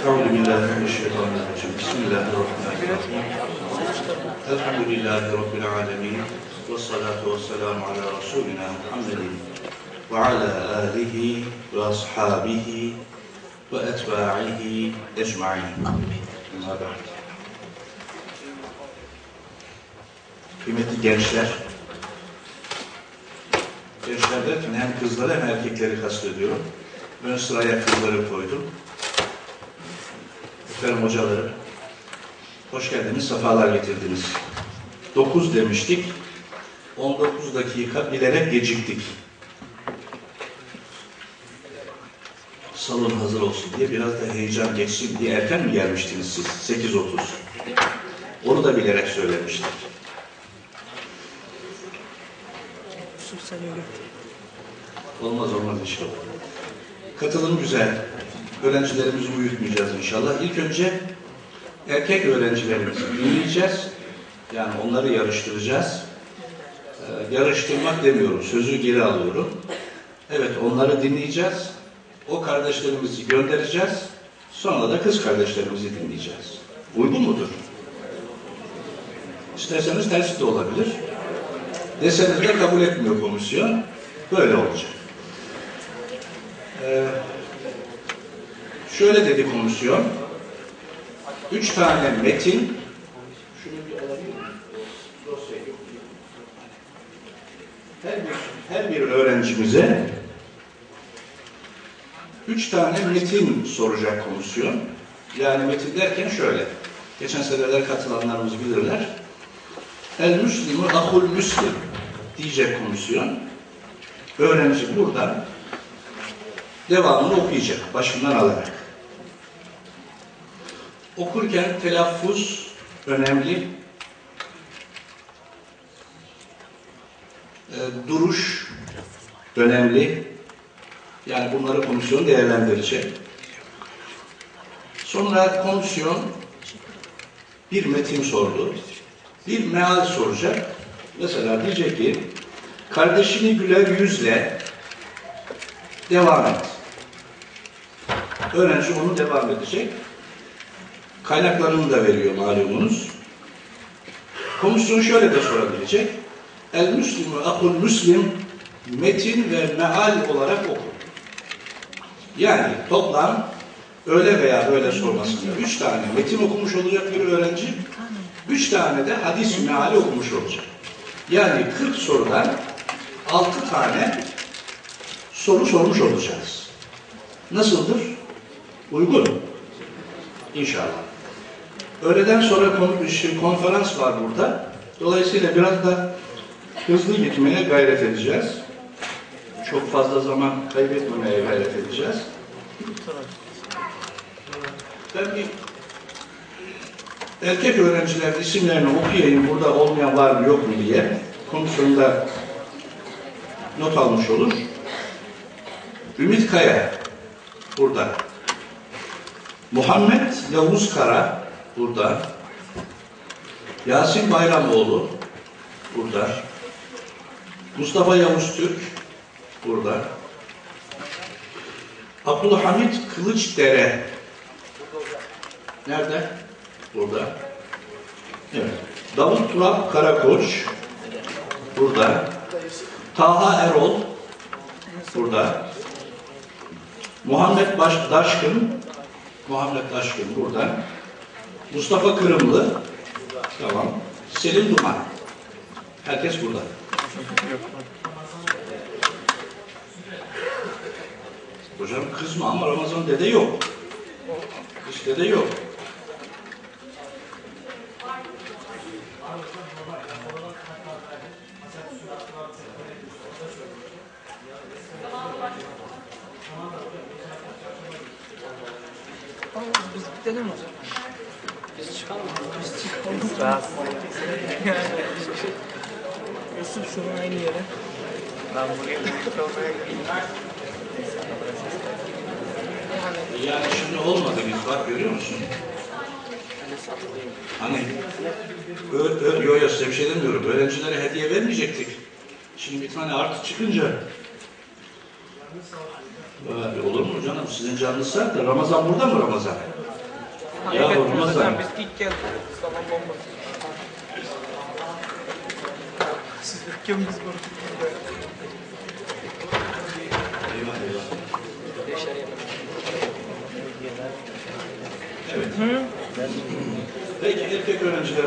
أعوذ بالله من الشيطان الرجيم بسم الله الرحمن الرحيم الحمد لله رب العالمين والصلاة والسلام على رسولنا محمد وعلى آله وأصحابه وأتباعه أجمعين أما بعد Kıymetli gençler, gençler derken hem kızları hem erkekleri kastediyorum. Ön sıraya kızları koydum. Efendim hocalarım, hoş geldiniz, sefalar getirdiniz. 9 demiştik, 19 dakika bilerek geciktik. Salon hazır olsun diye, biraz da heyecan geçsin diye erken mi gelmiştiniz siz? 8.30. Onu da bilerek söylemiştik. Olmaz olmaz inşallah. Katılım güzel. Öğrencilerimizi uyutmayacağız inşallah. İlk önce erkek öğrencilerimizi dinleyeceğiz. Yani onları yarıştıracağız. Ee, yarıştırmak demiyorum, sözü geri alıyorum. Evet, onları dinleyeceğiz. O kardeşlerimizi göndereceğiz. Sonra da kız kardeşlerimizi dinleyeceğiz. Uygun mudur? İsterseniz tersi de olabilir. Deseniz de kabul etmiyor komisyon. Böyle olacak. Ee, şöyle dedi komisyon. Üç tane metin. Her bir, her bir öğrencimize üç tane metin soracak komisyon. Yani metin derken şöyle. Geçen seneler katılanlarımız bilirler. El Müslimü ahul Müslim diyecek komisyon. Öğrenci burada devamını okuyacak başından alarak. Okurken telaffuz önemli. E, duruş önemli. Yani bunları komisyon değerlendirecek. Sonra komisyon bir metin sordu. Bir meal soracak. Mesela diyecek ki kardeşini güler yüzle devam et. Öğrenci onu devam edecek. Kaynaklarını da veriyor malumunuz. Komisyon şöyle de sorabilecek. El Müslimü akul Müslim metin ve meal olarak oku. Yani toplam öyle veya böyle sormasında üç tane metin okumuş olacak bir öğrenci, üç tane de hadis meali okumuş olacak. Yani 40 sorudan 6 tane soru sormuş olacağız. Nasıldır? Uygun. İnşallah. Öğleden sonra konferans var burada. Dolayısıyla biraz da hızlı gitmeye gayret edeceğiz. Çok fazla zaman kaybetmemeye gayret edeceğiz. Ben bir erkek öğrenciler isimlerini okuyayım, burada olmayan var mı yok mu diye komisyonda not almış olur. Ümit Kaya burada. Muhammed Yavuz Kara burada. Yasin Bayramoğlu burada. Mustafa Yavuz Türk burada. Abdülhamit Kılıçdere nerede? Burada. Evet. Davut Turap Karakoç burada. Taha Erol burada. Muhammed Baş Daşkın Muhammed Daşkın burada. Mustafa Kırımlı tamam. Selim Duman. Herkes burada. Hocam kızma ama Ramazan dede yok. Hiç dede yok. Biz gidelim o. Biz çıkalım. Biz çıkalım. Rahatsız Yusuf şunun aynı yere. Ben buraya birlikte olmaya. Yani şimdi olmadı biz bak görüyor musun? Hani satılayım. Hani ö, ö, yo yo size bir şey demiyorum. Öğrencilere hediye vermeyecektik. Şimdi bir tane artı çıkınca Böyle olur mu canım? Sizin canınız sert de Ramazan burada mı Ramazan? Hocam lan. biz ilk geldik. Saman bombası. Beşer yemek. Evet. Peki erkek öğrenciler.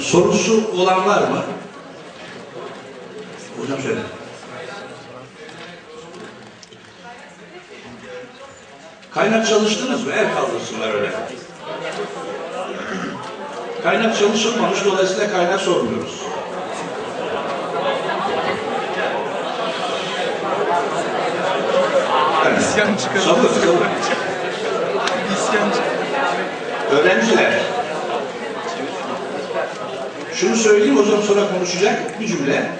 Sorusu olan var mı? Hocam söyle. Kaynak çalıştınız mı? El kaldırsınlar öyle. Kaynak çalışılmamış, dolayısıyla kaynak sormuyoruz. Evet. İsyan. Sabır, sabır. İsyan. Öğrenciler. Şunu söyleyeyim, hocam sonra konuşacak bir cümle.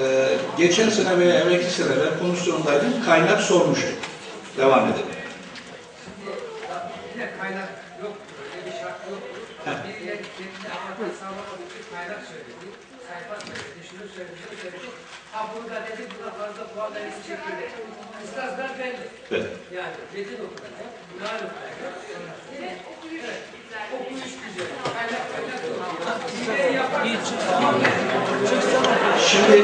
Ee, geçen sene veya evvelki sene ben komisyondaydım, kaynak sormuştum. Devam edelim. Kaynak yok, öyle bir şart yok. Bir yer kendine Ahmet sağlamak için kaynak söyledi, sayfa söyledi, şunu söyledi, şunu söyledi. Ha bunu da dedi, buna fazla puan verilmiş şekilde. Kıstaslar belli. Evet. Yani metin okuyacak, Kur'an okuyacak. Evet, okuyuş güzel. Kaynak kaynak yok. Şimdi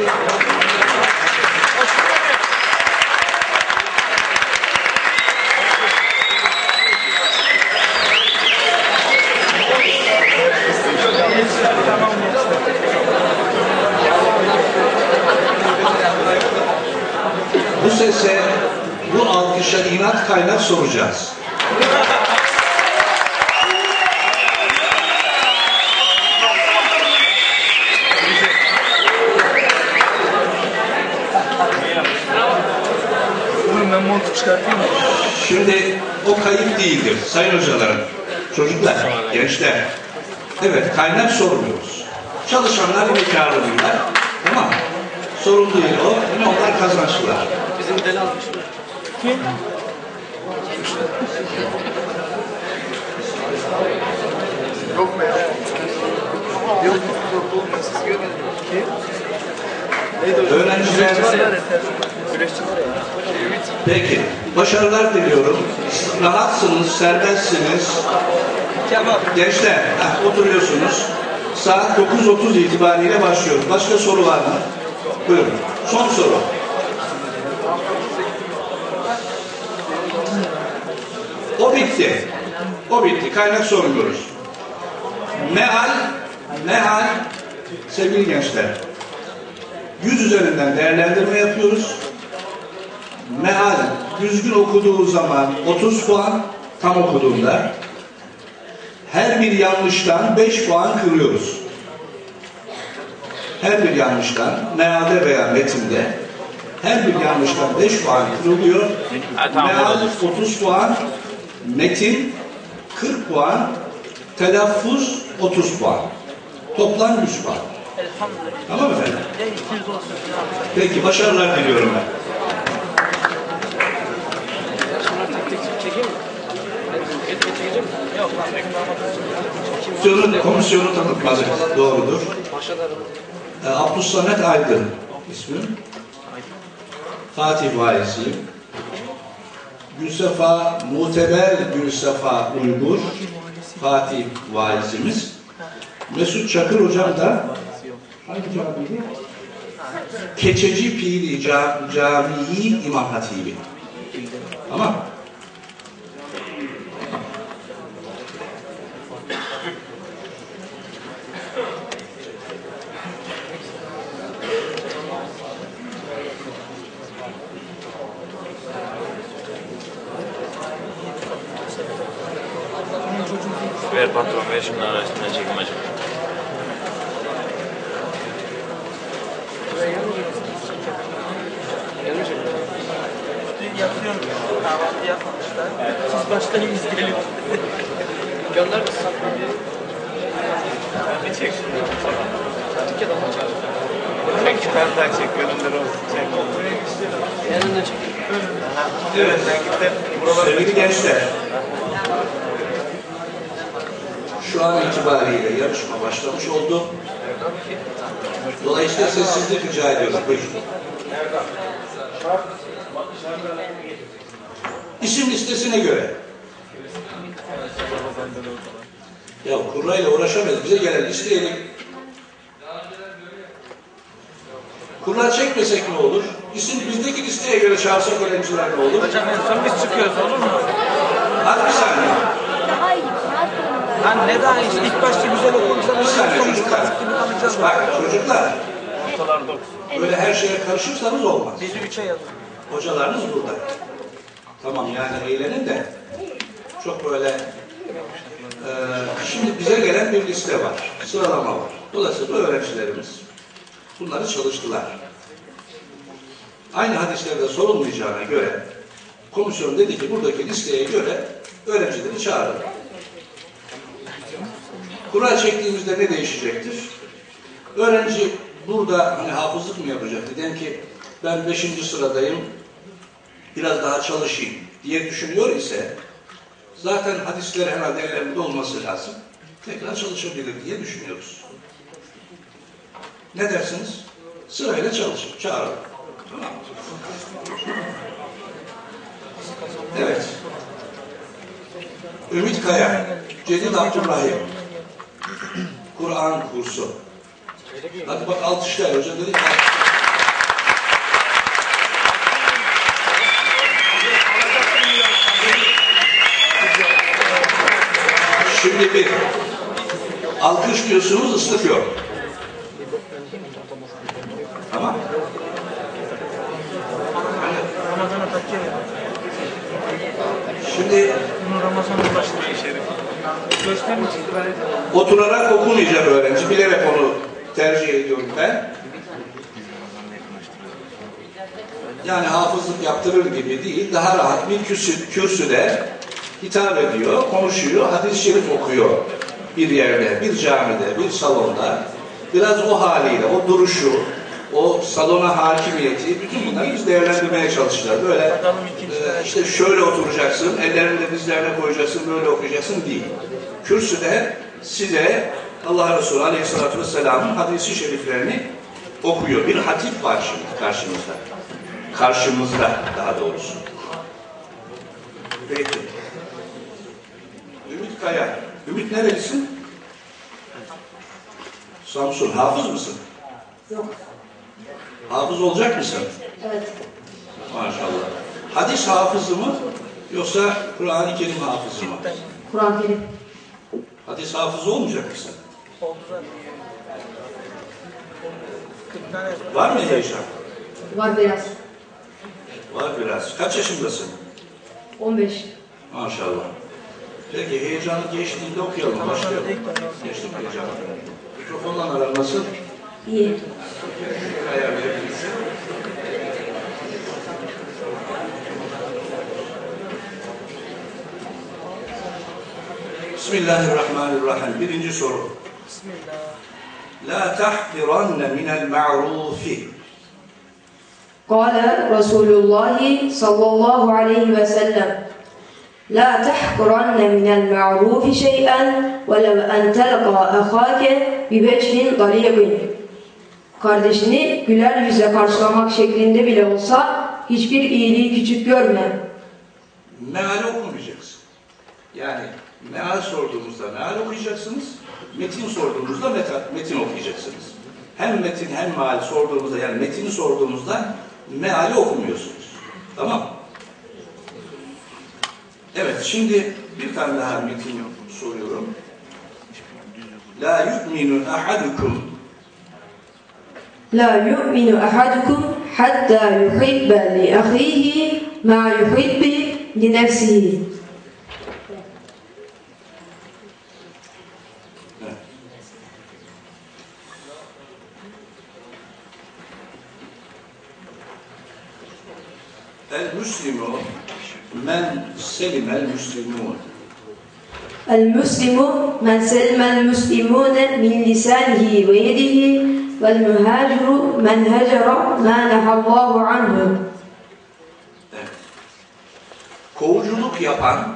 Oğlum ben montu çıkartayım mı? Şimdi o kayıp değildir sayın hocalarım. Çocuklar, gençler. Evet kaynak sormuyoruz. Çalışanlar yine karlıylar. Ama sorun değil o. Onlar kazançlılar. Bizim deli almış mı? Kim? Yok be ya. Yok yok oğlum siz görmediniz. Kim? Neydi o? Öğrenciler Güreşçi var ya. peki. Başarılar diliyorum. Rahatsınız, serbestsiniz. Gençler, heh, oturuyorsunuz. Saat 9.30 itibariyle başlıyoruz. Başka soru var mı? Buyurun. Son soru. O bitti. O bitti. Kaynak sormuyoruz. Meal, meal, sevgili gençler. 100 üzerinden değerlendirme yapıyoruz. Meal, düzgün okuduğu zaman 30 puan, tam okuduğunda her bir yanlıştan 5 puan kırıyoruz. Her bir yanlıştan, mealde veya metinde her bir yanlıştan 5 puan kırılıyor. Meal 30 puan, metin 40 puan, telaffuz 30 puan. Toplam 100 puan. Tamam mı efendim? En 200 olsun. Ne yapacak? Peki başarılar diliyorum ben. Komisyonu, komisyonu tanıtmadık. Doğrudur. Paşalarım. E, Abdülsamet Aydın ismim. Fatih vaiziyim. Gülsefa, Muteber Gülsefa Uygur, Fatih vaizimiz. Mesut Çakır hocam da? Keçeci Piri Cam Camii İmam Hatibi. Tamam. Ver patron ver şunları mi? Dün yatıyorum. Kahvaltı yapmamışlar. Siz başlayın biz gelin. Gönder misin? Bir çek. Çek ya da çek. Çek ben daha çek önümden olsun. Çek. Yanından çek. Evet ben gittim. Buralar Sevgili gençler, şu an itibariyle yarışma başlamış oldu. Dolayısıyla sessizlik rica ediyorum. Buyurun. İsim listesine göre. Ya kurrayla uğraşamayız. Bize gelen listeyi Kurra çekmesek ne olur? İsim bizdeki listeye göre çağırsak öğrenciler ne olur? Hocam en son biz çıkıyoruz olur mu? Hadi bir saniye. Daha iyi. Rahat olun. Lan ne daha işte ilk başta güzel okursan Bir saniye sonuç çocuklar. klasik gibi kalacağız. Bak çocuklar. Ortalar 9. Böyle her şeye karışırsanız olmaz. Bizi üçe yazın. Hocalarınız burada. Tamam yani eğlenin de çok böyle e, şimdi bize gelen bir liste var. Sıralama var. Dolayısıyla öğrencilerimiz bunları çalıştılar. Aynı hadislerde sorulmayacağına göre komisyon dedi ki buradaki listeye göre öğrencileri çağırın. Kura çektiğimizde ne değişecektir? Öğrenci burada hani hafızlık mı yapacak? Diyelim ki ben beşinci sıradayım, biraz daha çalışayım diye düşünüyor ise zaten hadisler herhalde ellerinde olması lazım. Tekrar çalışabilir diye düşünüyoruz. Ne dersiniz? Sırayla çalışın, çağırın. Tamam. Evet. Ümit Kaya, Cedid Abdurrahim, Kur'an kursu. Hadi bak alkışlar hoca dedi. ki, Şimdi bir alkış diyorsunuz ıslık yok. Tamam. Şimdi Ramazan'a başlayın. Oturarak okumayacak öğrenci. Bilerek onu tercih ediyorum ben. Yani hafızlık yaptırır gibi değil, daha rahat bir kürsü, kürsüde hitap ediyor, konuşuyor, hadis-i şerif okuyor bir yerde, bir camide, bir salonda. Biraz o haliyle, o duruşu, o salona hakimiyeti, bütün bunları biz değerlendirmeye çalışacağız. Böyle e, işte şöyle oturacaksın, ellerini de dizlerine koyacaksın, böyle okuyacaksın değil. Kürsüde size Allah Resulü Aleyhisselatü Vesselam'ın hadisi şeriflerini okuyor. Bir hatip var şimdi karşımızda. Karşımızda daha doğrusu. Peki. Ümit Kaya. Ümit nerelisin? Samsun. Hafız mısın? Yok. Hafız olacak mısın? Evet. Maşallah. Hadis hafızı mı yoksa Kur'an-ı Kerim hafızı mı? Kur'an-ı Kerim. Hadis hafızı olmayacak mısın? Oldu zaten. 40 tane Var mı heyecan? Var biraz. Var biraz. Kaç yaşındasın? 15. Maşallah. Peki heyecanı geçtiğinde okuyalım. Başlayalım. Geçtik heyecanı. Mikrofonla nasıl? İyi. Ayar Bismillahirrahmanirrahim. Birinci soru. Bismillah. La tahqiranne minel ma'rufi. Kale Resulullah sallallahu aleyhi ve sellem. La tahqiranne minel ma'rufi şey'en velev en telqa ehake bibechin dalibin. Kardeşini güler yüzle karşılamak şeklinde bile olsa hiçbir iyiliği küçük görme. Meali okumayacaksın. Yani Meal sorduğumuzda meal okuyacaksınız. Metin sorduğumuzda meta, metin okuyacaksınız. Hem metin hem meal sorduğumuzda yani metini sorduğumuzda meali okumuyorsunuz. Tamam? Evet şimdi bir tane daha metin soruyorum. La yu'minu ahadukum La yu'minu ahadukum hatta yuhibbe li ahihi ma yuhibbi li nefsihi. Selimel müslimun. المسلم من سلم المسلمون من لسانه ويده والمهاجر من هجر ما نهى الله عنه Evet. Kovuculuk yapan